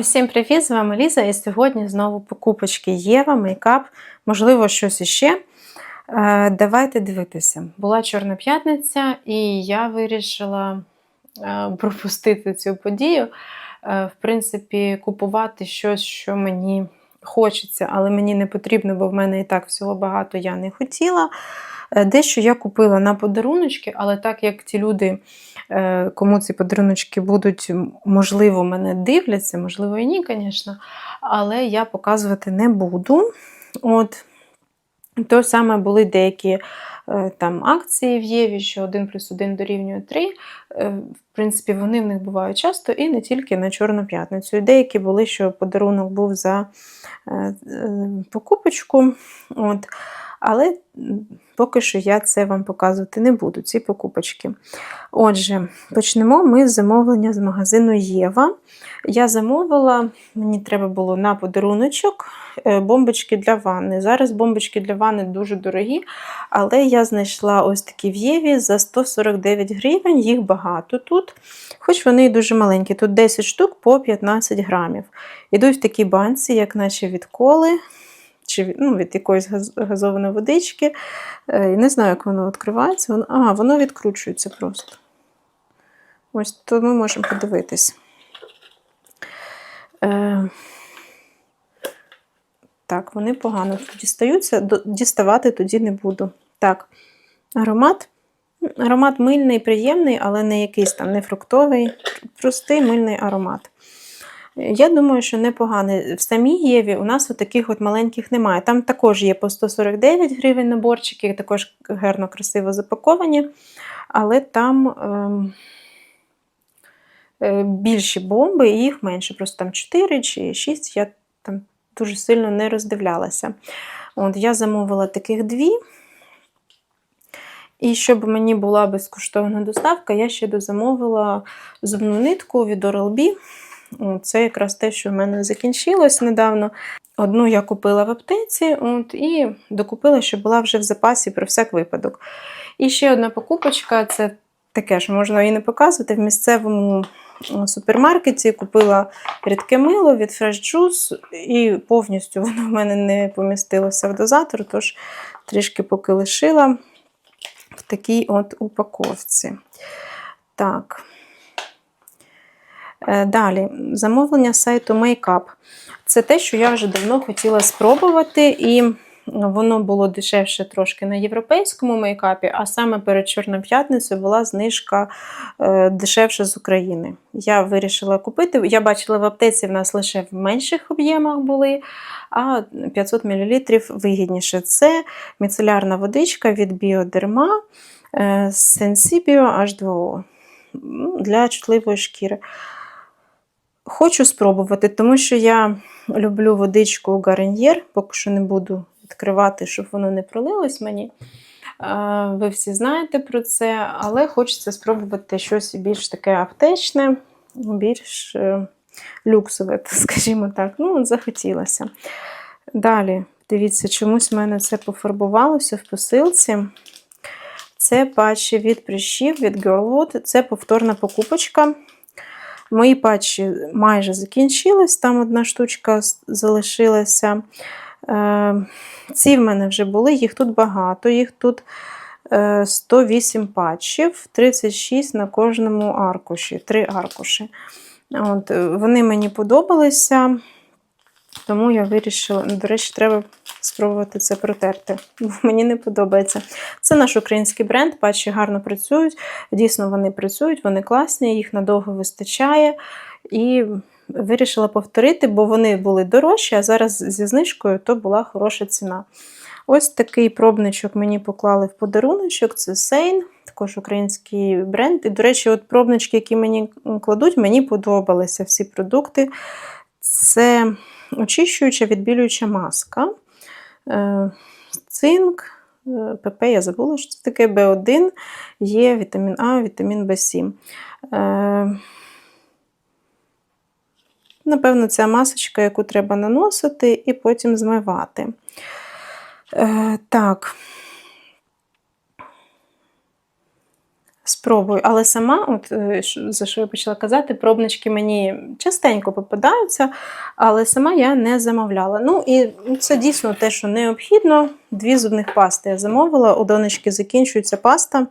Всім привіт! З вами Ліза, і сьогодні знову покупочки Єва, мейкап, можливо, щось іще. Е, Давайте дивитися. Була Чорна п'ятниця, і я вирішила е, пропустити цю подію. Е, В принципі, купувати щось, що мені хочеться, але мені не потрібно, бо в мене і так всього багато я не хотіла. Е, Дещо я купила на подаруночки, але так як ті люди, е, кому ці подаруночки будуть, можливо, мене дивляться, можливо, і ні, звісно, але я показувати не буду. От. То саме були деякі е, там акції в Єві, що 1 плюс 1 дорівнює 3. Е, В принципі, вони в них бувають часто і не тільки на Чорну п'ятницю. І деякі були, що подарунок був за покупочку. От. Але поки що я це вам показувати не буду, ці покупочки. Отже, почнемо ми з замовлення з магазину Єва. Я замовила, мені треба було на подаруночок е, бомбочки для ванни. Зараз бомбочки для ванни дуже дорогі, але я знайшла ось такі в Єві за 149 гривень, їх багато тут, хоч вони і дуже маленькі. Тут 10 штук по 15 грамів. Ідуть в такій банці, як наче від коли, чи ну, від якоїсь газ- газованої водички. Е, і Не знаю, як воно відкривається. Воно, а, воно відкручується просто. Ось то ми можемо подивитись. Е, так, вони погано дістаються. Діставати тоді не буду. Так, аромат. Аромат мильний, приємний, але не якийсь там не фруктовий, простий мильний аромат. Я думаю, що непоганий. В самій Єві у нас от таких от маленьких немає. Там також є по 149 гривень наборчики, також гарно, красиво запаковані, але там ем, е, більші бомби, і їх менше. Просто там 4 чи 6, я там дуже сильно не роздивлялася. От, я замовила таких дві. І щоб мені була безкоштовна доставка, я ще дозамовила зубну нитку від Oral-B. Це якраз те, що в мене закінчилось недавно. Одну я купила в аптеці от, і докупила, що була вже в запасі про всяк випадок. І ще одна покупочка це таке ж можна і не показувати. В місцевому супермаркеті купила рідке мило від Fresh Juice, і повністю воно в мене не помістилося в дозатор, тож трішки поки лишила в такій от упаковці. Так. Е, Далі, замовлення сайту Makeup. Це те, що я вже давно хотіла спробувати, і воно було дешевше трошки на європейському мейкапі, а саме перед Чорною п'ятницею була знижка е, дешевше з України. Я вирішила купити. Я бачила в аптеці в нас лише в менших об'ємах були, а 500 мл вигідніше. Це міцелярна водичка від Біодерма Sensibio H2O для чутливої шкіри. Хочу спробувати, тому що я люблю водичку Гарньєр, поки що не буду відкривати, щоб воно не пролилось мені. Ви всі знаєте про це, але хочеться спробувати щось більш таке аптечне, більш е, люксове, скажімо так. Ну, от захотілося. Далі, дивіться, чомусь в мене це пофарбувалося в посилці. Це патчі від прищів від Girlwood. Це повторна покупочка. Мої патчі майже закінчились, там одна штучка залишилася. Е, Ці в мене вже були, їх тут багато, їх тут е, 108 патчів, 36 на кожному аркуші, 3 аркуші. От, е, вони мені подобалися, тому я вирішила, до речі, треба спробувати це протерти, мені не подобається. Це наш український бренд, патчі гарно працюють. Дійсно, вони працюють, вони класні, їх надовго вистачає. І вирішила повторити, бо вони були дорожчі, а зараз зі знижкою то була хороша ціна. Ось такий пробничок мені поклали в подаруночок. Це Сейн, також український бренд. І, до речі, от пробнички, які мені кладуть, мені подобалися всі продукти. Це очищуюча відбілююча маска. Е, Цинк, е, ПП, я забула, що це таке Б1, є вітамін А, вітамін В7. Е, Напевно, це масочка, яку треба наносити і потім змивати. Так. Спробую, але сама, от е, за що я почала казати, пробнички мені частенько попадаються, але сама я не замовляла. Ну і це дійсно те, що необхідно. Дві зубних пасти я замовила. У донечки закінчується паста.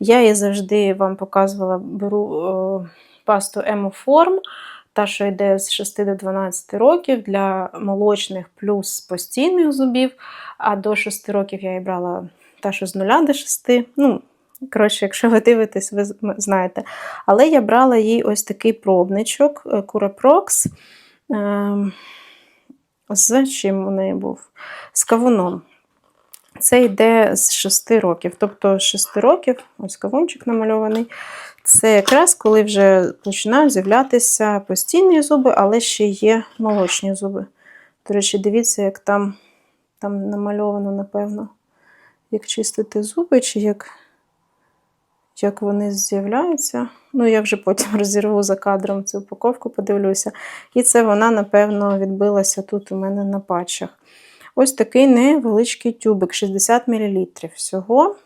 Я її завжди вам показувала, беру е, пасту Емоформ, та, що йде з 6 до 12 років для молочних плюс постійних зубів. А до 6 років я її брала та, що з 0 до 6. Ну, коротше, якщо ви дивитесь, ви знаєте. Але я брала їй ось такий пробничок е, Curaprox. Ем, з чим у неї був? З кавуном. Це йде з 6 років. Тобто з 6 років, ось кавунчик намальований. Це якраз коли вже починають з'являтися постійні зуби, але ще є молочні зуби. До речі, дивіться, як там, там намальовано, напевно, як чистити зуби, чи як, як вони з'являються. Ну, я вже потім розірву за кадром цю упаковку, подивлюся. І це вона, напевно, відбилася тут у мене на патчах. Ось такий невеличкий тюбик, 60 мл всього.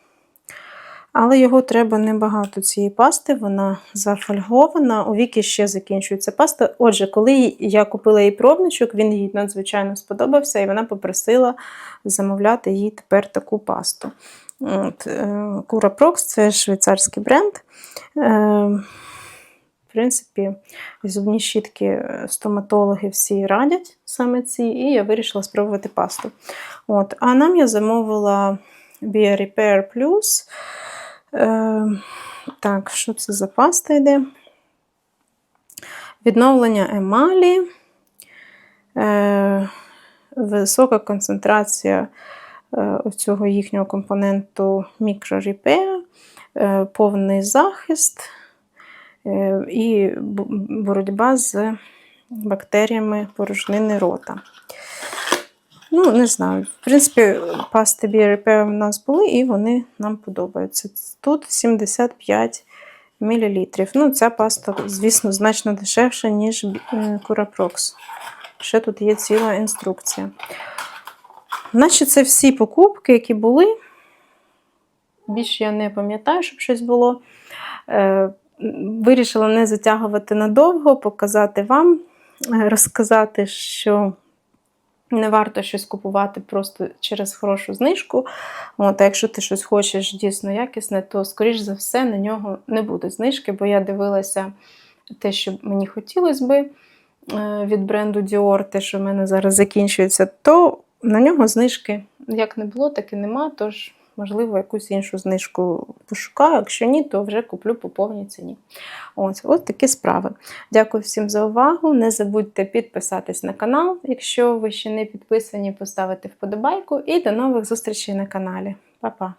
Але його треба небагато цієї пасти, вона зафольгована. У віки ще закінчується паста. Отже, коли я купила їй пробничок, він їй надзвичайно сподобався, і вона попросила замовляти їй тепер таку пасту. От, е, Кура Прокс це швейцарський бренд. Е, В принципі, зубні щітки е, стоматологи всі радять саме ці, і я вирішила спробувати пасту. От, а нам я замовила Bio Repair Plus. Так, що це за паста йде? Відновлення емалі, висока концентрація цього їхнього компоненту мікрорепеа, е, повний захист е, і боротьба з бактеріями порожнини рота. Ну, не знаю. В принципі, пасти BRP в нас були, і вони нам подобаються. Тут 75 мл. Ну, ця паста, звісно, значно дешевша, ніж е, Curaprox. Ще тут є ціла інструкція. Наче це всі покупки, які були. Більше я не пам'ятаю, щоб щось було. Е, Вирішила не затягувати надовго, показати вам, е, розказати, що не варто щось купувати просто через хорошу знижку. От, а якщо ти щось хочеш дійсно якісне, то, скоріш за все, на нього не буде знижки, бо я дивилася те, що мені хотілося би е, від бренду Dior, те, що в мене зараз закінчується, то на нього знижки як не було, так і нема. Тож, можливо, якусь іншу знижку пошукаю. Якщо ні, то вже куплю по повній ціні. Ось, ось такі справи. Дякую всім за увагу. Не забудьте підписатись на канал, якщо ви ще не підписані, поставити вподобайку. І до нових зустрічей на каналі. Па-па!